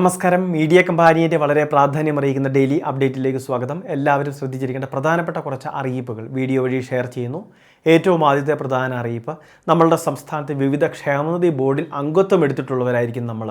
നമസ്കാരം. മീഡിയ കമ്പാനിയുടെ വളരെ പ്രാധാന്യം അറിയിക്കുന്ന ഡെയിലി അപ്ഡേറ്റിലേക്ക് സ്വാഗതം. എല്ലാവരും ശ്രദ്ധിച്ചിരിക്കേണ്ട പ്രധാനപ്പെട്ട കുറച്ച് അറിയിപ്പുകൾ വീഡിയോ വഴി ഷെയർ ചെയ്യുന്നു. ഏറ്റവും ആദ്യത്തെ പ്രധാന അറിയിപ്പ് നമ്മളുടെ സംസ്ഥാനത്തെ വിവിധ ക്ഷേമനിധി ബോർഡിൽ അംഗത്വം എടുത്തിട്ടുള്ളവരായിരിക്കും നമ്മൾ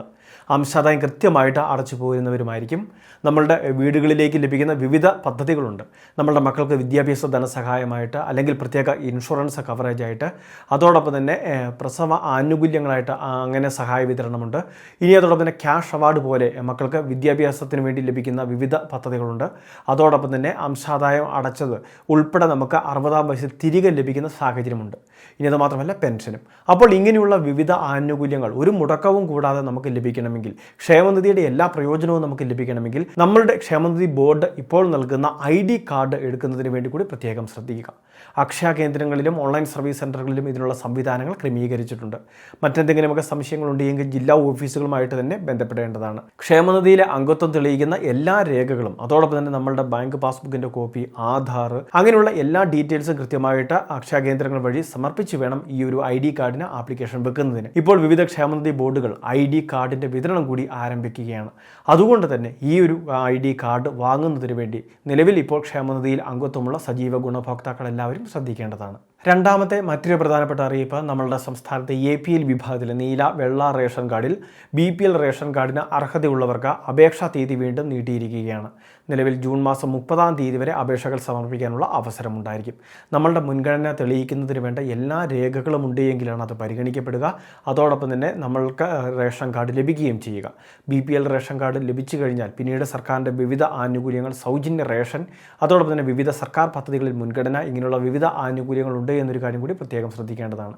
അംശാദായം കൃത്യമായിട്ട് അടച്ചു പോരുന്നവരുമായിരിക്കും നമ്മളുടെ വീടുകളിലേക്ക് ലഭിക്കുന്ന വിവിധ പദ്ധതികളുണ്ട്. നമ്മളുടെ മക്കൾക്ക് വിദ്യാഭ്യാസ ധനസഹായമായിട്ട് അല്ലെങ്കിൽ പ്രത്യേക ഇൻഷുറൻസ് കവറേജ് ആയിട്ട്. അതോടൊപ്പം തന്നെ പ്രസവ ആനുകൂല്യങ്ങളായിട്ട് അങ്ങനെ സഹായ വിതരണമുണ്ട്. ഇനി അതോടൊപ്പം തന്നെ ക്യാഷ് അവാർഡ് പോലെ മക്കൾക്ക് വിദ്യാഭ്യാസത്തിന് വേണ്ടി ലഭിക്കുന്ന വിവിധ പദ്ധതികളുണ്ട്. അതോടൊപ്പം തന്നെ അംശാദായം അടച്ചത് ഉൾപ്പെടെ നമുക്ക് അറുപതാം വയസ്സിൽ തിരികെ ലഭിക്കുന്ന സാഹചര്യമുണ്ട്. ഇനി അത് മാത്രമല്ല പെൻഷനും. അപ്പോൾ ഇങ്ങനെയുള്ള വിവിധ ആനുകൂല്യങ്ങൾ ഒരു മുടക്കവും കൂടാതെ നമുക്ക് ലഭിക്കണമെങ്കിൽ ക്ഷേമനിധിയുടെ എല്ലാ പ്രയോജനവും നമുക്ക് ലഭിക്കണമെങ്കിൽ നമ്മളുടെ ക്ഷേമനിധി ബോർഡ് ഇപ്പോൾ നൽകുന്ന ഐ ഡി കാർഡ് എടുക്കുന്നതിന് വേണ്ടി കൂടി പ്രത്യേകം ശ്രദ്ധിക്കുക. അക്ഷയ കേന്ദ്രങ്ങളിലും ഓൺലൈൻ സർവീസ് സെന്ററുകളിലും ഇതിനുള്ള സംവിധാനങ്ങൾ ക്രമീകരിച്ചിട്ടുണ്ട്. മറ്റെന്തെങ്കിലുമൊക്കെ സംശയങ്ങളുണ്ടെങ്കിൽ ജില്ലാ ഓഫീസുകളുമായിട്ട് തന്നെ ബന്ധപ്പെടേണ്ടതാണ്. ക്ഷേമനിധിയിലെ അംഗത്വം തെളിയിക്കുന്ന എല്ലാ രേഖകളും അതോടൊപ്പം തന്നെ നമ്മളുടെ ബാങ്ക് പാസ്ബുക്കിന്റെ കോപ്പി ആധാർ അങ്ങനെയുള്ള എല്ലാ ഡീറ്റെയിൽസും കൃത്യമായിട്ട് അക്ഷയ കേന്ദ്രങ്ങൾ വഴി സമർപ്പിച്ച് വേണം ഈ ഒരു ഐ ഡി കാർഡിന് ആപ്ലിക്കേഷൻ വെക്കുന്നതിന്. ഇപ്പോൾ വിവിധ ക്ഷേമനിധി ബോർഡുകൾ ഐ ഡി കാർഡിന്റെ വിതരണം കൂടി ആരംഭിക്കുകയാണ്. അതുകൊണ്ട് തന്നെ ഈ ഒരു ഐ ഡി കാർഡ് വാങ്ങുന്നതിന് വേണ്ടി നിലവിൽ ഇപ്പോൾ ക്ഷേമനിധിയിൽ അംഗത്വമുള്ള സജീവ ഗുണഭോക്താക്കളെല്ലാവരും ശ്രദ്ധിക്കേണ്ടതാണ്. രണ്ടാമത്തെ മറ്റൊരു പ്രധാനപ്പെട്ട അറിയിപ്പ് നമ്മളുടെ സംസ്ഥാനത്തെ എ പി എൽ വിഭാഗത്തിലെ നീല വെള്ള റേഷൻ കാർഡിൽ ബി പി എൽ റേഷൻ കാർഡിന് അർഹതയുള്ളവർക്ക് അപേക്ഷാ തീയതി വീണ്ടും നീട്ടിയിരിക്കുകയാണ്. നിലവിൽ ജൂൺ മാസം മുപ്പതാം തീയതി വരെ അപേക്ഷകൾ സമർപ്പിക്കാനുള്ള അവസരമുണ്ടായിരിക്കും. നമ്മളുടെ മുൻഗണന തെളിയിക്കുന്നതിന് വേണ്ട എല്ലാ രേഖകളും ഉണ്ടെങ്കിലാണ് അത് പരിഗണിക്കപ്പെടുക. അതോടൊപ്പം തന്നെ നമ്മൾക്ക് റേഷൻ കാർഡ് ലഭിക്കുകയും ചെയ്യുക. B P L ration card ലഭിച്ചു കഴിഞ്ഞാൽ പിന്നീട് സർക്കാരിന്റെ വിവിധ ആനുകൂല്യങ്ങൾ സൗജന്യ റേഷൻ അതോടൊപ്പം തന്നെ വിവിധ സർക്കാർ പദ്ധതികളിൽ മുൻഗണന ഇങ്ങനെയുള്ള വിവിധ ആനുകൂല്യങ്ങളുണ്ട് എന്നൊരു കാര്യം കൂടി പ്രത്യേകം ശ്രദ്ധിക്കേണ്ടതാണ്.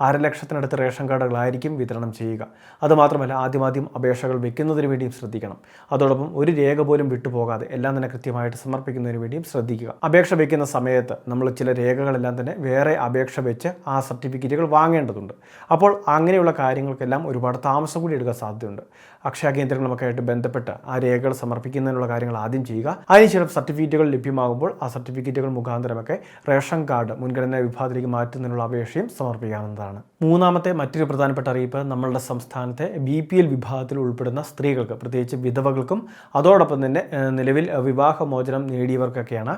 അര ലക്ഷത്തിനടുത്ത് റേഷൻ കാർഡുകളായിരിക്കും വിതരണം ചെയ്യുക. അതുമാത്രമല്ല ആദ്യമാദ്യം അപേക്ഷകൾ വെക്കുന്നതിന് വേണ്ടിയും ശ്രദ്ധിക്കണം. അതോടൊപ്പം ഒരു രേഖ പോലും വിട്ടുപോകാതെ എല്ലാം തന്നെ കൃത്യമായിട്ട് സമർപ്പിക്കുന്നതിന് വേണ്ടിയും ശ്രദ്ധിക്കുക. അപേക്ഷ വയ്ക്കുന്ന സമയത്ത് നമ്മൾ ചില രേഖകളെല്ലാം തന്നെ വേറെ അപേക്ഷ വെച്ച് ആ സർട്ടിഫിക്കറ്റുകൾ വാങ്ങേണ്ടതുണ്ട്. അപ്പോൾ അങ്ങനെയുള്ള കാര്യങ്ങൾക്കെല്ലാം ഒരുപാട് താമസം കൂടി എടുക്കാൻ സാധ്യതയുണ്ട്. അക്ഷയ കേന്ദ്രങ്ങളുമൊക്കെ ആയിട്ട് ബന്ധപ്പെട്ട് ആ രേഖകൾ സമർപ്പിക്കുന്നതിനുള്ള കാര്യങ്ങൾ ആദ്യം ചെയ്യുക. അതിനുശേഷം സർട്ടിഫിക്കറ്റുകൾ ലഭ്യമാകുമ്പോൾ ആ സർട്ടിഫിക്കറ്റുകൾ മുഖാന്തരമൊക്കെ റേഷൻ കാർഡ് മുൻഗണനാ വിഭാഗത്തിലേക്ക് മാറ്റുന്നതിനുള്ള അപേക്ഷയും സമർപ്പിക്കാവുന്നതാണ്. മൂന്നാമത്തെ മറ്റൊരു പ്രധാനപ്പെട്ട അറിയിപ്പ് നമ്മളുടെ സംസ്ഥാനത്തെ ബി പി എൽ വിഭാഗത്തിൽ ഉൾപ്പെടുന്ന സ്ത്രീകൾക്ക് പ്രത്യേകിച്ച് വിധവകൾക്കും അതോടൊപ്പം തന്നെ നിലവിൽ വിവാഹമോചനം നേടിയവർക്കൊക്കെയാണ്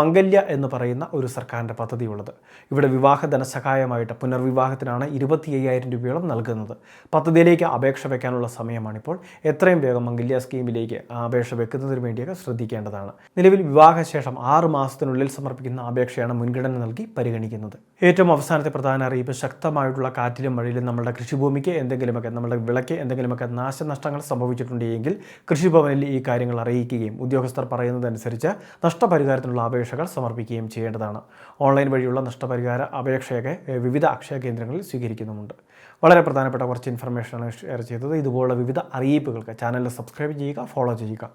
മംഗല്യ എന്ന് പറയുന്ന ഒരു സർക്കാരിന്റെ പദ്ധതിയുള്ളത്. ഇവിടെ വിവാഹ ധനസഹായമായിട്ട് പുനർവിവാഹത്തിനാണ് ഇരുപത്തി അയ്യായിരം രൂപയോളം നൽകുന്നത്. പദ്ധതിയിലേക്ക് അപേക്ഷ വെക്കാനുള്ള സമയമാണിപ്പോൾ. എത്രയും വേഗം മംഗല്യ സ്കീമിലേക്ക് അപേക്ഷ വെക്കുന്നതിന് വേണ്ടിയൊക്കെ ശ്രദ്ധിക്കേണ്ടതാണ്. നിലവിൽ വിവാഹശേഷം ആറ് മാസത്തിനുള്ളിൽ സമർപ്പിക്കുന്ന അപേക്ഷയാണ് മുൻഗണന നൽകി പരിഗണിക്കുന്നത്. ഏറ്റവും അവസാനത്തെ പ്രധാന അറിയിപ്പ് ശക്തമായിട്ടുള്ള കാറ്റിലും മഴയിലും നമ്മുടെ കൃഷിഭൂമിക്ക് എന്തെങ്കിലുമൊക്കെ നമ്മുടെ വിളയ്ക്ക് എന്തെങ്കിലുമൊക്കെ നാശനഷ്ടങ്ങൾ സംഭവിച്ചിട്ടുണ്ടെങ്കിൽ കൃഷിഭവനിൽ ഈ കാര്യങ്ങൾ അറിയിക്കുകയും ഉദ്യോഗസ്ഥർ പറയുന്നതനുസരിച്ച് നഷ്ടപരിഹാരത്തിനുള്ള അപേക്ഷകൾ സമർപ്പിക്കുകയും ചെയ്യേണ്ടതാണ്. ഓൺലൈൻ വഴിയുള്ള നഷ്ടപരിഹാര അപേക്ഷയൊക്കെ വിവിധ അക്ഷയ കേന്ദ്രങ്ങളിൽ സ്വീകരിക്കുന്നുമുണ്ട്. വളരെ പ്രധാനപ്പെട്ട കുറച്ച് ഇൻഫർമേഷനാണ് ഷെയർ ചെയ്തത്. ഇതുപോലുള്ള വിവിധ അറിയിപ്പുകൾക്ക് ചാനൽ സബ്സ്ക്രൈബ് ചെയ്യുക ഫോളോ ചെയ്യുക.